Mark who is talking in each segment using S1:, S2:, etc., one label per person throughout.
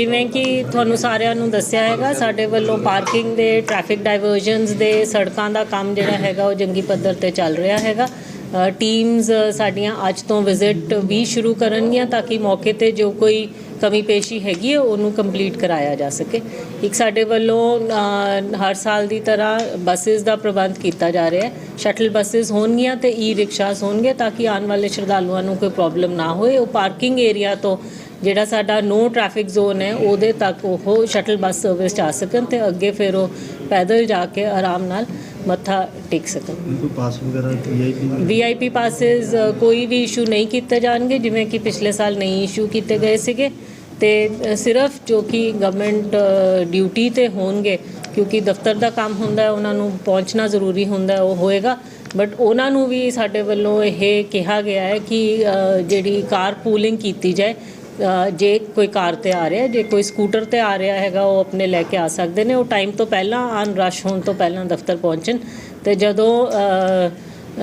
S1: ਜਿਵੇਂ ਕਿ ਤੁਹਾਨੂੰ ਸਾਰਿਆਂ ਨੂੰ ਦੱਸਿਆ ਹੈਗਾ, ਸਾਡੇ ਵੱਲੋਂ ਪਾਰਕਿੰਗ ਦੇ ਟ੍ਰੈਫਿਕ ਡਾਇਵਰਜਨਸ ਦੇ, ਸੜਕਾਂ ਦਾ ਕੰਮ ਜਿਹੜਾ ਹੈਗਾ, ਉਹ ਜੰਗੀ ਪੱਧਰ ਤੇ ਚੱਲ ਰਿਹਾ ਹੈਗਾ। ਟੀਮਸ ਸਾਡੀਆਂ ਅੱਜ ਤੋਂ ਵਿਜ਼ਿਟ ਵੀ ਸ਼ੁਰੂ ਕਰਨਗੀਆਂ ਤਾਂ ਕਿ ਮੌਕੇ ਤੇ ਜੋ ਕੋਈ ਕਮੀ ਪੇਸ਼ੀ ਹੈਗੀ ਹੈ, ਉਹਨੂੰ ਕੰਪਲੀਟ ਕਰਾਇਆ ਜਾ ਸਕੇ। ਇੱਕ ਸਾਡੇ ਵੱਲੋਂ ਹਰ ਸਾਲ ਦੀ ਤਰ੍ਹਾਂ ਬੱਸਸ ਦਾ ਪ੍ਰਬੰਧ ਕੀਤਾ ਜਾ ਰਿਹਾ ਹੈ। ਸ਼ਟਲ ਬੱਸਸ ਹੋਣਗੀਆਂ ਤੇ ਈ ਰਿਕਸ਼ਾਸ ਹੋਣਗੇ ਤਾਂ ਕਿ ਆਉਣ ਵਾਲੇ ਸ਼ਰਧਾਲੂਆਂ ਨੂੰ ਕੋਈ ਪ੍ਰੋਬਲਮ ਨਾ ਹੋਏ। ਉਹ ਪਾਰਕਿੰਗ ਏਰੀਆ ਤੋਂ ਜਿਹੜਾ ਸਾਡਾ ਨੋ ਟ੍ਰੈਫਿਕ ਜ਼ੋਨ ਹੈ ਉਹਦੇ ਤੱਕ ਉਹ ਸ਼ਟਲ ਬੱਸ ਸਰਵਿਸ ਚ ਆ ਸਕਣ ਤੇ ਅੱਗੇ ਫਿਰ ਉਹ ਪੈਦਲ ਜਾ ਕੇ ਆਰਾਮ ਨਾਲ ਮੱਥਾ ਟੇਕ ਸਕਣ।
S2: ਕੋਈ ਪਾਸ ਵਗੈਰਾ ਵੀਆਈਪੀ
S1: ਵੀਆਈਪੀ ਪਾਸਿਸ ਕੋਈ ਵੀ ਇਸ਼ੂ ਨਹੀਂ ਕੀਤੇ ਜਾਣਗੇ ਜਿਵੇਂ ਕਿ ਪਿਛਲੇ ਸਾਲ ਨਹੀਂ ਇਸ਼ੂ ਕੀਤੇ ਗਏ ਸੀਗੇ। ਤੇ ਸਿਰਫ ਜੋ ਕਿ ਗਵਰਨਮੈਂਟ ਡਿਊਟੀ ਤੇ ਹੋਣਗੇ ਕਿਉਂਕਿ ਦਫ਼ਤਰ ਦਾ ਕੰਮ ਹੁੰਦਾ ਹੈ ਉਹਨਾਂ ਨੂੰ ਪਹੁੰਚਣਾ ਜ਼ਰੂਰੀ ਹੁੰਦਾ ਹੈ ਉਹ ਹੋਏਗਾ। ਬਟ ਉਹਨਾਂ ਨੂੰ ਵੀ ਸਾਡੇ ਵੱਲੋਂ ਇਹ ਕਿਹਾ ਗਿਆ ਹੈ ਕਿ ਜਿਹੜੀ ਕਾਰ ਪੂਲਿੰਗ ਕੀਤੀ ਜਾਏ ਜੇ ਕੋਈ ਕਾਰ ਤੇ ਆ ਰਿਹਾ ਜੇ ਕੋਈ ਸਕੂਟਰ ਤੇ ਆ ਰਿਹਾ ਹੈਗਾ ਉਹ ਆਪਣੇ ਲੈ ਕੇ ਆ ਸਕਦੇ ਨੇ। ਉਹ ਟਾਈਮ ਤੋਂ ਪਹਿਲਾਂ ਆਨ ਰਸ਼ ਹੋਣ ਤੋਂ ਪਹਿਲਾਂ ਦਫ਼ਤਰ ਪਹੁੰਚਣ ਤੇ ਜਦੋਂ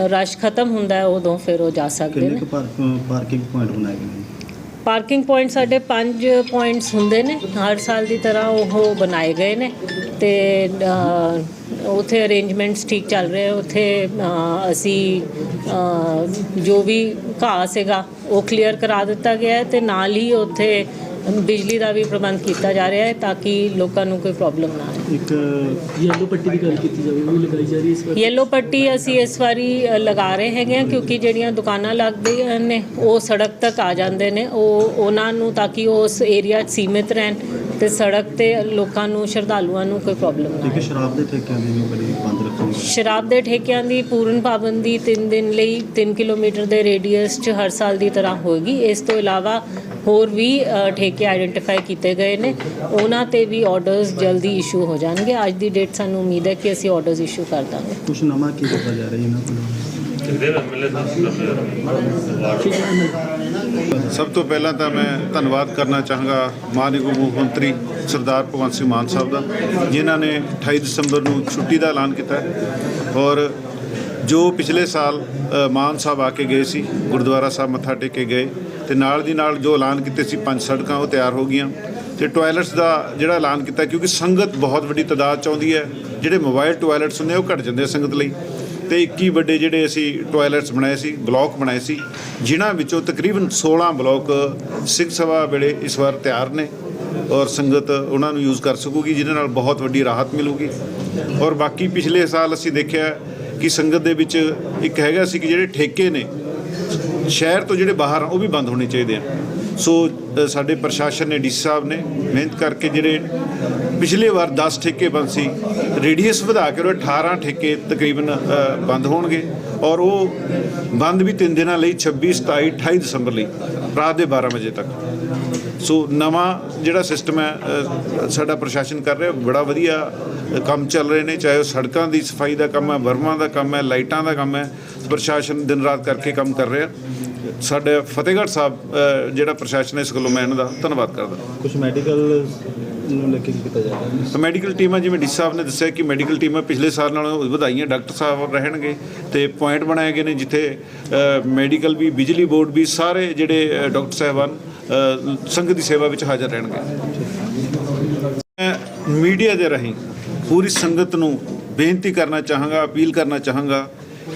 S1: ਰਸ਼ ਖਤਮ ਹੁੰਦਾ ਹੈ ਉਦੋਂ ਫਿਰ ਉਹ ਜਾ ਸਕਦੇ ਨੇ।
S2: ਪਾਰਕਿੰਗ ਪੁਆਇੰਟ ਬਣਾਏ ਗਏ ਨੇ?
S1: ਪਾਰਕਿੰਗ ਪੁਆਇੰਟ ਸਾਡੇ 5 ਪੁਆਇੰਟਸ ਹੁੰਦੇ ਨੇ। ਹਰ ਸਾਲ ਦੀ ਤਰ੍ਹਾਂ ਉਹ ਬਣਾਏ ਗਏ ਨੇ ਤੇ ਉੱਥੇ ਅਰੇਂਜਮੈਂਟਸ ਠੀਕ ਚੱਲ ਰਹੇ ਉੱਥੇ ਅਸੀਂ ਜੋ ਵੀ ਘਾਹ ਸੀਗਾ, ਉਹ ਕਲੀਅਰ ਕਰਾ ਦਿੱਤਾ ਗਿਆ ਹੈ ਤੇ ਨਾਲ ਹੀ ਉੱਥੇ ਬਿਜਲੀ ਦਾ ਵੀ ਪ੍ਰਬੰਧ ਕੀਤਾ ਜਾ ਰਿਹਾ ਹੈ ਤਾਂ ਕਿ ਲੋਕਾਂ ਨੂੰ ਕੋਈ ਪ੍ਰੋਬਲਮ ਨਾ ਆਏ।
S2: ਇੱਕ
S3: ਯੈਲੋ ਪੱਟੀ ਦੀ ਗੱਲ ਕੀਤੀ ਜਾਵੇ ਉਹ ਵੀ ਲਗਾਈ ਜਾ ਰਹੀ ਹੈ ਇਸ ਵਾਰ?
S1: ਯੈਲੋ ਪੱਟੀ ਅਸੀਂ ਇਸ ਵਾਰੀ ਲਗਾ ਰਹੇ ਹੈਗੇ ਆ ਕਿਉਂਕਿ ਜਿਹੜੀਆਂ ਦੁਕਾਨਾਂ ਲੱਗਦੀਆਂ ਨੇ ਉਹ ਸੜਕ ਤੱਕ ਆ ਜਾਂਦੇ ਨੇ। ਉਹ ਉਹਨਾਂ ਨੂੰ ਤਾਂ ਕਿ ਉਸ ਏਰੀਆ 'ਚ ਸੀਮਿਤ ਰਹਿਣ ਤੇ ਸੜਕ ਤੇ ਲੋਕਾਂ ਨੂੰ ਸ਼ਰਧਾਲੂਆਂ ਨੂੰ ਕੋਈ ਪ੍ਰੋਬਲਮ ਨਾ ਆਏ।
S2: ਸ਼ਰਾਬ ਦੇ ਠੇਕਿਆਂ ਦੀ ਵੀ ਬੜੀ ਬੰਦ ਰੱਖਣੀ
S1: ਸ਼ਰਾਬ ਦੇ ਠੇਕਿਆਂ ਦੀ ਪੂਰਨ ਪਾਬੰਦੀ 3 ਦਿਨ ਲਈ 3 ਕਿਲੋਮੀਟਰ ਦੇ ਰੇਡੀਅਸ 'ਚ ਹਰ ਸਾਲ ਦੀ ਤਰ੍ਹਾਂ ਹੋਏਗੀ। ਇਸ ਤੋਂ ਇਲਾਵਾ ਹੋਰ ਵੀ ਠੇਕੇ ਆਇਡੈਂਟੀਫਾਈ ਕੀਤੇ ਗਏ ਨੇ। ਉਹਨਾਂ ਤੇ ਵੀ ਆਰਡਰਸ ਜਲਦੀ ਇਸ਼ੂ ਹੋ ਜਾਣਗੇ। ਅੱਜ ਦੀ ਡੇਟ ਸਾਨੂੰ ਉਮੀਦ ਹੈ ਕਿ ਅਸੀਂ ਆਰਡਰਸ ਇਸ਼ੂ ਕਰ ਦਾਂਗੇ।
S2: ਕੁਝ ਨਵਾਂ ਕੀ ਕੀਤਾ ਜਾ ਰਿਹਾ ਇਹਨਾਂ ਕੋਲ?
S4: ਸਭ ਤੋਂ ਪਹਿਲਾਂ ਤਾਂ ਮੈਂ ਧੰਨਵਾਦ ਕਰਨਾ ਚਾਹਾਂਗਾ ਮਾਨਯੋਗ ਮੁੱਖ ਮੰਤਰੀ ਸਰਦਾਰ ਭਗਵੰਤ ਸਿੰਘ ਮਾਨ ਸਾਹਿਬ ਦਾ ਜਿਨ੍ਹਾਂ ਨੇ 28 ਦਸੰਬਰ ਨੂੰ ਛੁੱਟੀ ਦਾ ਐਲਾਨ ਕੀਤਾ ਹੈ। ਔਰ ਜੋ ਪਿਛਲੇ ਸਾਲ ਮਾਨ ਸਾਹਿਬ ਆ ਕੇ ਗਏ ਸੀ ਗੁਰਦੁਆਰਾ ਸਾਹਿਬ ਮੱਥਾ ਟੇਕ ਕੇ ਗਏ ਤੇ ਨਾਲ ਦੀ ਨਾਲ ਜੋ ਐਲਾਨ ਕੀਤੇ ਸੀ ਪੰਜ ਸੜਕਾਂ ਉਹ ਤਿਆਰ ਹੋ ਗਈਆਂ। ਤੇ ਟਾਇਲਟਸ ਦਾ ਜਿਹੜਾ ਐਲਾਨ ਕੀਤਾ ਕਿਉਂਕਿ ਸੰਗਤ ਬਹੁਤ ਵੱਡੀ ਤਾਦਾਦ ਚ ਆਉਂਦੀ ਹੈ ਜਿਹੜੇ ਮੋਬਾਈਲ ਟਾਇਲਟਸ ਹੁੰਦੇ ਆ, ਉਹ ਘਟ ਜਾਂਦੇ ਆ ਸੰਗਤ ਲਈ। ਤੇ 21 ਵੱਡੇ ਜਿਹੜੇ ਅਸੀਂ ਟਾਇਲਟਸ ਬਣਾਏ ਸੀ ਬਲਾਕ ਬਣਾਏ ਸੀ ਜਿਨ੍ਹਾਂ ਵਿੱਚੋਂ ਤਕਰੀਬਨ 16 ਬਲਾਕ ਸਿੰਘ ਸਭਾ ਵੇਲੇ ਇਸ ਵਾਰ ਤਿਆਰ ਨੇ ਔਰ ਸੰਗਤ ਉਹਨਾਂ ਨੂੰ ਯੂਜ਼ ਕਰ ਸਕੂਗੀ ਜਿਹਦੇ ਨਾਲ ਬਹੁਤ ਵੱਡੀ ਰਾਹਤ ਮਿਲੂਗੀ। ਔਰ ਬਾਕੀ ਪਿਛਲੇ ਸਾਲ ਅਸੀਂ ਦੇਖਿਆ ਕਿ ਸੰਗਤ ਦੇ ਵਿੱਚ ਇੱਕ ਹੈਗਾ ਸੀ ਕਿ ਜਿਹੜੇ ਠੇਕੇ ਨੇ, ਸ਼ਹਿਰ ਤੋਂ ਜਿਹੜੇ ਬਾਹਰ ਆ, ਉਹ ਵੀ ਬੰਦ ਹੋਣੇ ਚਾਹੀਦੇ ਆ। ਸੋ ਸਾਡੇ ਪ੍ਰਸ਼ਾਸਨ ਨੇ, ਡੀਸੀ ਸਾਹਿਬ ਨੇ ਮਿਹਨਤ ਕਰਕੇ ਜਿਹੜੇ ਪਿਛਲੇ ਵਾਰ 10 ਠੇਕੇ ਬੰਦ ਸੀ, ਰੇਡੀਅਸ ਵਧਾ ਕੇ ਉਹ 18 ਠੇਕੇ ਤਕਰੀਬਨ ਬੰਦ ਹੋਣਗੇ। ਔਰ ਉਹ ਬੰਦ ਵੀ ਤਿੰਨ ਦਿਨਾਂ ਲਈ 26 27 28 ਦਸੰਬਰ ਲਈ, ਰਾਤ ਦੇ 12 ਵਜੇ ਤੱਕ। ਸੋ ਨਵਾਂ ਜਿਹੜਾ ਸਿਸਟਮ ਹੈ ਸਾਡਾ ਪ੍ਰਸ਼ਾਸਨ ਕਰ ਰਿਹਾ, ਬੜਾ ਵਧੀਆ ਕੰਮ ਚੱਲ ਰਹੇ ਨੇ, ਚਾਹੇ ਉਹ ਸੜਕਾਂ ਦੀ ਸਫ਼ਾਈ ਦਾ ਕੰਮ ਹੈ, ਵਰਮਾਂ ਦਾ ਕੰਮ ਹੈ, ਲਾਈਟਾਂ ਦਾ ਕੰਮ ਹੈ, ਪ੍ਰਸ਼ਾਸਨ ਦਿਨ ਰਾਤ ਕਰਕੇ ਕੰਮ ਕਰ ਰਿਹਾ। ਸਾਡੇ ਫਤਿਹਗੜ੍ਹ ਸਾਹਿਬ ਜਿਹੜਾ ਪ੍ਰਸ਼ਾਸਨ ਹੈ ਇਸ ਗੱਲੋਂ ਮੈਂ ਇਹਨਾਂ ਦਾ ਧੰਨਵਾਦ ਕਰਦਾ।
S2: ਕੁਝ ਮੈਡੀਕਲ ਨੂੰ ਲੈ ਕੇ ਕੀਤਾ ਜਾ ਰਿਹਾ
S4: ਤਾਂ ਮੈਡੀਕਲ ਟੀਮਾਂ ਜਿਵੇਂ ਡੀ ਸਾਹਿਬ ਨੇ ਦੱਸਿਆ ਕਿ ਮੈਡੀਕਲ ਟੀਮਾਂ ਪਿਛਲੇ ਸਾਲ ਨਾਲੋਂ ਵਧਾਈਆਂ ਡਾਕਟਰ ਸਾਹਿਬ ਰਹਿਣਗੇ ਤੇ ਪੁਆਇੰਟ ਬਣਾਏ ਗਏ ਨੇ ਜਿੱਥੇ ਮੈਡੀਕਲ ਵੀ ਬਿਜਲੀ ਬੋਰਡ ਵੀ ਸਾਰੇ ਜਿਹੜੇ ਡਾਕਟਰ ਸਾਹਿਬਾਨ ਸੰਗਤ ਦੀ ਸੇਵਾ ਵਿੱਚ ਹਾਜ਼ਰ ਰਹਿਣਗੇ। ਮੈਂ ਮੀਡੀਆ ਦੇ ਰਾਹੀਂ ਪੂਰੀ ਸੰਗਤ ਨੂੰ ਬੇਨਤੀ ਕਰਨਾ ਚਾਹਾਂਗਾ ਅਪੀਲ ਕਰਨਾ ਚਾਹਾਂਗਾ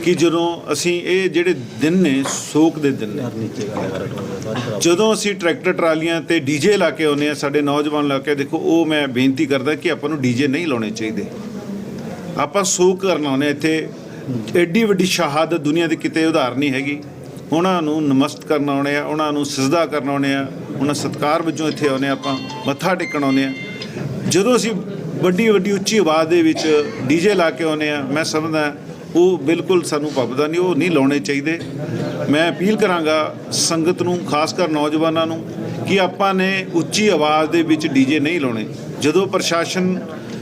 S4: ਕਿ ਜਦੋਂ ਅਸੀਂ ਇਹ ਜਿਹੜੇ ਦਿਨ ਨੇ ਸੋਕ ਦੇ ਦਿਨ ਨੇ। ਜਦੋਂ ਅਸੀਂ ਟਰੈਕਟਰ ਟਰਾਲੀਆਂ ਤੇ ਡੀਜੇ ਲਾ ਕੇ ਆਉਂਦੇ ਆ ਸਾਡੇ ਨੌਜਵਾਨ ਲਾ ਕੇ ਦੇਖੋ ਉਹ ਮੈਂ ਬੇਨਤੀ ਕਰਦਾ ਕਿ ਆਪਾਂ ਨੂੰ ਡੀਜੇ ਨਹੀਂ ਲਾਉਣੇ ਚਾਹੀਦੇ। ਆਪਾਂ ਸੋਕ ਕਰਨ ਆਉਂਦੇ ਹਾਂ ਇੱਥੇ। ਐਡੀ ਵੱਡੀ ਸ਼ਹਾਦਤ ਦੁਨੀਆ ਦੀ ਕਿਤੇ ਉਦਾਹਰਨ ਨਹੀਂ ਹੈਗੀ। ਉਹਨਾਂ ਨੂੰ ਨਮਸਤ ਕਰਨ ਆਉਣੇ ਆ ਉਹਨਾਂ ਨੂੰ ਸਜਦਾ ਕਰਨ ਆਉਣੇ ਆ ਉਹਨਾਂ ਸਤਕਾਰ ਵਜੋਂ ਇੱਥੇ ਆਉਂਦੇ ਆ ਆਪਾਂ ਮੱਥਾ ਟੇਕਣ ਆਉਂਦੇ ਆ ਜਦੋਂ ਅਸੀਂ ਵੱਡੀ ਵੱਡੀ ਉੱਚੀ ਆਵਾਜ਼ ਦੇ ਵਿੱਚ ਡੀਜੇ ਲਾ ਕੇ ਆਉਂਦੇ ਆ ਮੈਂ ਸਮਝਦਾ ਉਹ ਬਿਲਕੁਲ ਸਾਨੂੰ ਪਬਦਾ ਨਹੀਂ, ਉਹ ਨਹੀਂ ਲਾਉਣੇ ਚਾਹੀਦੇ। ਮੈਂ ਅਪੀਲ ਕਰਾਂਗਾ ਸੰਗਤ ਨੂੰ, ਖਾਸ ਕਰ ਨੌਜਵਾਨਾਂ ਨੂੰ, ਕਿ ਆਪਾਂ ਨੇ ਉੱਚੀ ਆਵਾਜ਼ ਦੇ ਵਿੱਚ ਡੀਜੇ ਨਹੀਂ ਲਾਉਣੇ। ਜਦੋਂ ਪ੍ਰਸ਼ਾਸਨ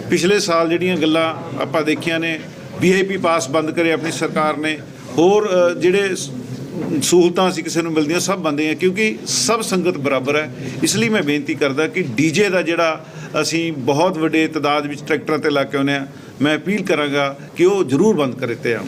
S4: ਪਿਛਲੇ ਸਾਲ ਜਿਹੜੀਆਂ ਗੱਲਾਂ ਆਪਾਂ ਦੇਖੀਆਂ ਨੇ ਵੀਆਈਪੀ ਪਾਸ ਬੰਦ ਕਰੇ ਆਪਣੀ ਸਰਕਾਰ ਨੇ, ਹੋਰ ਜਿਹੜੇ ਸਹੂਲਤਾਂ ਸੀ ਕਿਸੇ ਨੂੰ ਮਿਲਦੀਆਂ, ਸਭ ਬੰਦੇ ਆ ਕਿਉਂਕਿ ਸਭ ਸੰਗਤ ਬਰਾਬਰ ਹੈ। ਇਸ ਲਈ ਮੈਂ ਬੇਨਤੀ ਕਰਦਾ ਕਿ ਡੀਜੇ ਦਾ ਜਿਹੜਾ ਅਸੀਂ ਬਹੁਤ ਵੱਡੇ ਤਦਾਦ ਵਿੱਚ ਟਰੈਕਟਰਾਂ ਤੇ ਲਾ ਕੇ ਆਉਂਦੇ ਆ ਮੈਂ ਅਪੀਲ ਕਰਾਂਗਾ ਕਿ ਉਹ ਜ਼ਰੂਰ ਬੰਦ ਕਰੇ ਤੇ ਆਉਣ